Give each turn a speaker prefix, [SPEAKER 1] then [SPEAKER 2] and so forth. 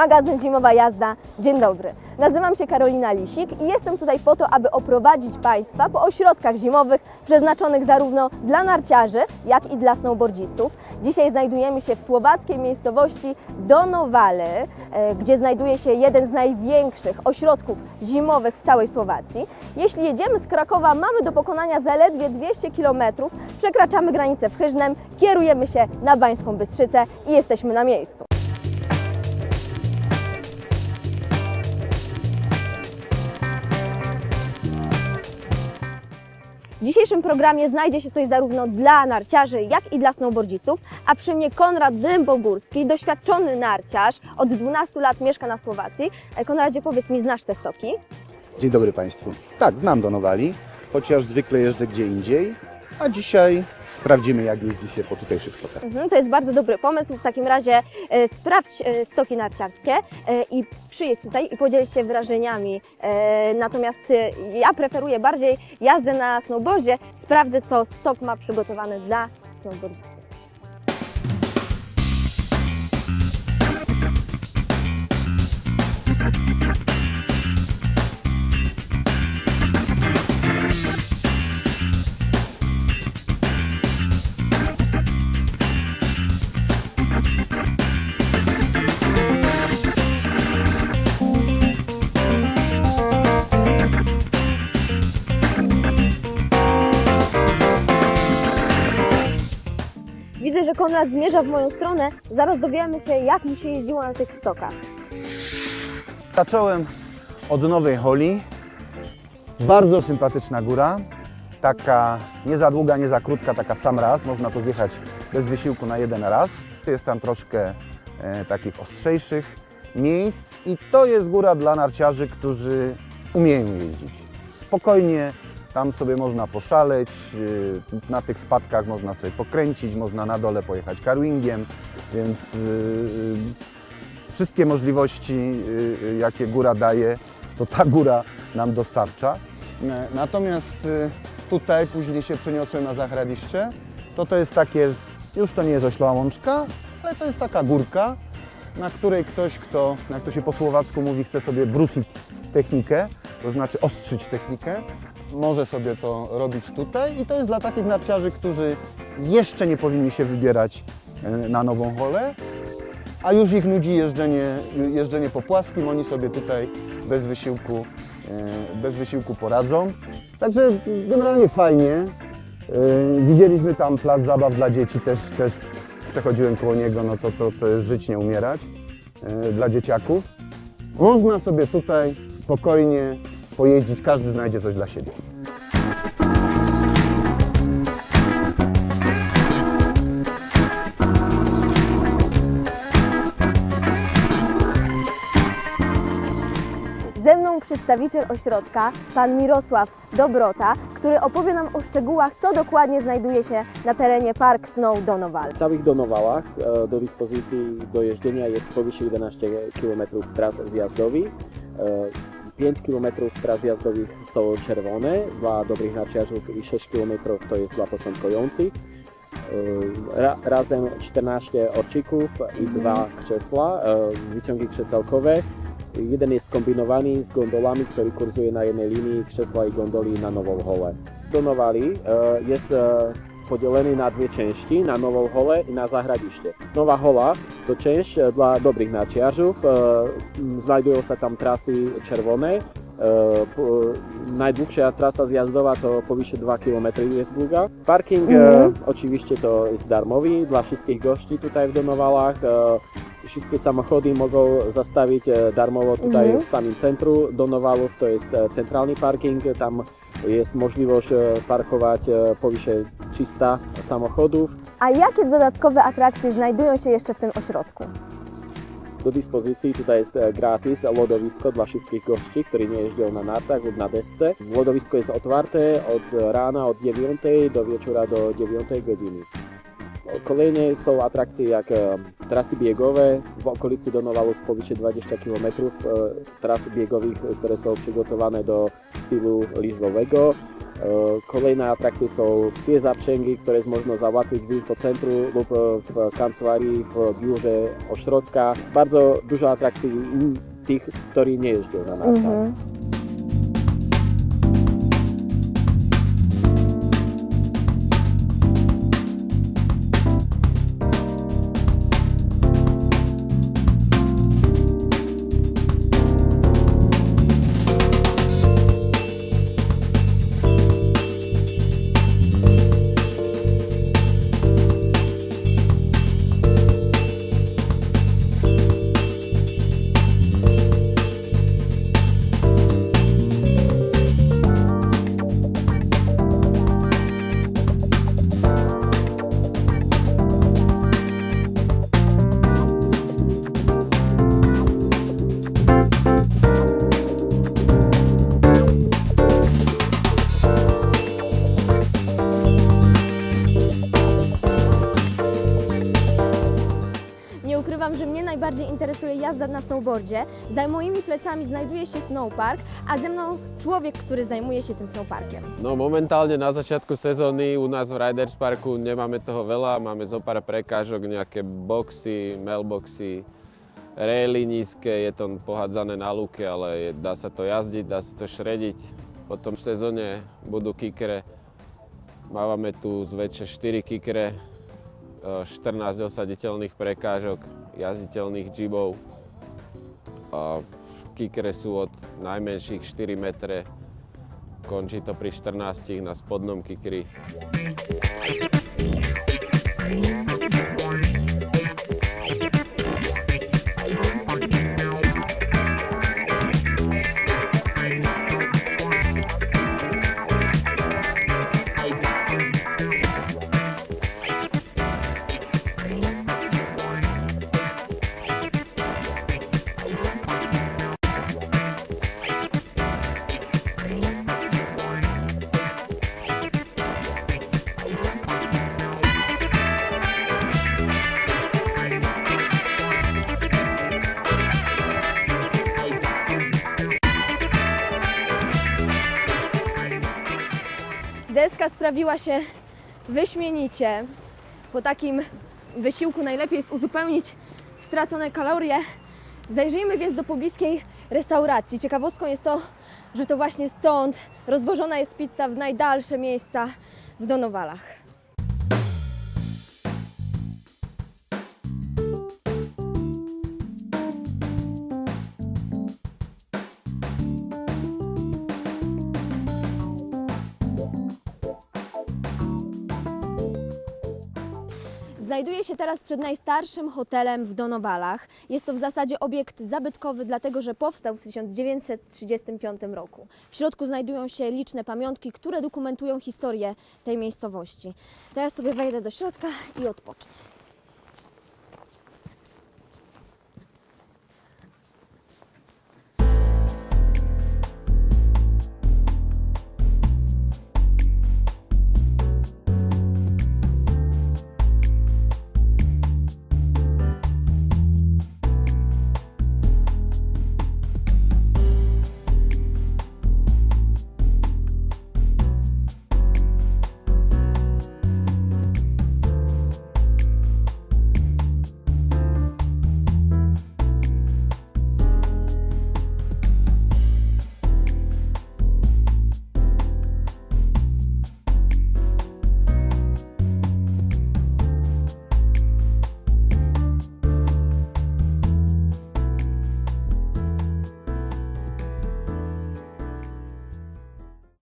[SPEAKER 1] magazyn Zimowa Jazda. Dzień dobry. Nazywam się Karolina Lisik i jestem tutaj po to, aby oprowadzić Państwa po ośrodkach zimowych przeznaczonych zarówno dla narciarzy, jak i dla snowboardzistów. Dzisiaj znajdujemy się w słowackiej miejscowości Donowale, e, gdzie znajduje się jeden z największych ośrodków zimowych w całej Słowacji. Jeśli jedziemy z Krakowa, mamy do pokonania zaledwie 200 km, przekraczamy granicę w Chyżnem, kierujemy się na Bańską Bystrzycę i jesteśmy na miejscu. W dzisiejszym programie znajdzie się coś zarówno dla narciarzy, jak i dla snowboardzistów, a przy mnie Konrad Dębogórski, doświadczony narciarz, od 12 lat mieszka na Słowacji. E, Konradzie, powiedz mi, znasz te stoki?
[SPEAKER 2] Dzień dobry Państwu. Tak, znam Donowali, chociaż zwykle jeżdżę gdzie indziej, a dzisiaj sprawdzimy jak jeździ się po tutejszych stokach.
[SPEAKER 1] Mhm, to jest bardzo dobry pomysł. W takim razie e, sprawdź e, stoki narciarskie e, i przyjedź tutaj i podziel się wrażeniami. E, natomiast e, ja preferuję bardziej jazdę na snowboardzie. Sprawdzę, co stok ma przygotowany dla snowboardzistów. Widzę, że Konrad zmierza w moją stronę. Zaraz dowiemy się, jak mu się jeździło na tych stokach.
[SPEAKER 2] Zacząłem od Nowej Holi. Bardzo sympatyczna góra. Taka nie za długa, nie za krótka, taka w sam raz. Można tu zjechać bez wysiłku na jeden raz. Jest tam troszkę e, takich ostrzejszych miejsc i to jest góra dla narciarzy, którzy umieją jeździć. Spokojnie tam sobie można poszaleć, e, na tych spadkach można sobie pokręcić, można na dole pojechać carwingiem, więc e, wszystkie możliwości, y, y, jakie góra daje, to ta góra nam dostarcza. E, Natomiast y, tutaj później się przeniosłem na Zachradiszcze. To to jest takie, już to nie jest ośloła łączka, ale to jest taka górka, na której ktoś, kto, jak to się po słowacku mówi, chce sobie brusić technikę, to znaczy ostrzyć technikę, może sobie to robić tutaj i to jest dla takich narciarzy, którzy jeszcze nie powinni się wybierać e, na Nową Holę, a już ich nudzi jeżdżenie, jeżdżenie po płaskim, oni sobie tutaj bez wysiłku, e, bez wysiłku poradzą. Także generalnie fajnie. E, Widzieliśmy tam plac zabaw dla dzieci, też, też przechodziłem koło niego, no to, to, to jest żyć, nie umierać dla dzieciaków. Można sobie tutaj spokojnie pojeździć, każdy znajdzie coś dla siebie.
[SPEAKER 1] Ze mną przedstawiciel ośrodka, pan Mirosław Dobrota, który opowie nam o szczegółach, co dokładnie znajduje się na terenie Park Snow Donowal.
[SPEAKER 3] W całych Donowałach e, do dyspozycji do jeżdżenia jest powyżej 11 km tras zjazdowych. E, 5 km tras jazdowych są czerwone dla dobrych narciarzów i 6 km to jest dla początkujących. Ra, razem 14 orcików i dwa krzesła, e, wyciągi krzesełkowe. Jeden jest kombinowany z gondolami, który kursuje na jednej linii krzesła i gondoli na Nową Holę. Donowali e, jest podzielony na dwie części, na Nową Holę i na Zahradiście. Nowa Hola to część e, dla dobrych narciarzów, e, m, znajdują się tam trasy czerwone. Najdłuższa trasa zjazdowa to powyżej 2 km jest długa. Parking
[SPEAKER 1] Mhm.
[SPEAKER 3] e, oczywiście to jest darmowy dla wszystkich gości tutaj w Donowalach. Wszystkie samochody mogą zastawić e, darmowo tutaj
[SPEAKER 1] Mhm.
[SPEAKER 3] w samym centrum Donowalów. To jest e, centralny parking, tam jest możliwość e, parkować e, powyżej 300 samochodów.
[SPEAKER 1] A jakie dodatkowe atrakcje znajdują się jeszcze w tym ośrodku?
[SPEAKER 3] Do dyspozycji tutaj jest e, gratis lodowisko dla wszystkich gości, którzy nie jeżdżą na nartach lub na desce. Lodowisko jest otwarte od rana od 9 do wieczora do 9 godziny. Kolejne są atrakcje jak e, trasy biegowe w okolicy Donowałów powyżej 20 km, trasy biegowych, które są przygotowane do stylu liczbowego. Kolejné atrakcie sú psie zapšengy, ktoré možno załatwić w infocentru lub w kancelarii w biurze ośrodka. Bardzo dużo atrakcji tych, ktorí nie jeżdżą na nartach.
[SPEAKER 1] Najbardziej interesuje jazda na snowboardzie. Za moimi plecami znajduje się snowpark, a ze mną człowiek, który zajmuje się tym snowparkiem.
[SPEAKER 4] No momentálne na začiatku sezóny u nás v Riders Parku nemáme toho veľa, máme zo pár prekážok, nejaké boxy, mailboxy, raily nízke, je to pohádzané na luke, ale je, dá sa to jazdiť, dá sa to šrediť. Potom v sezóne budú kikere, mávame tu zväčša 4 kikere, e, 14 osaditeľných prekážok, jazditeľných jibov. A kikere sú od najmenších 4 metre končí to pri 14 na spodnom kikri.
[SPEAKER 1] Deska sprawiła się wyśmienicie. Po takim wysiłku najlepiej jest uzupełnić stracone kalorie. Zajrzyjmy więc do pobliskiej restauracji. Ciekawostką jest to, że to właśnie stąd rozwożona jest pizza w najdalsze miejsca w Donowalach. Znajduję się teraz przed najstarszym hotelem w Donowalach. Jest to w zasadzie obiekt zabytkowy, dlatego że powstał w 1935 roku. W środku znajdują się liczne pamiątki, które dokumentują historię tej miejscowości. Teraz sobie wejdę do środka i odpocznę.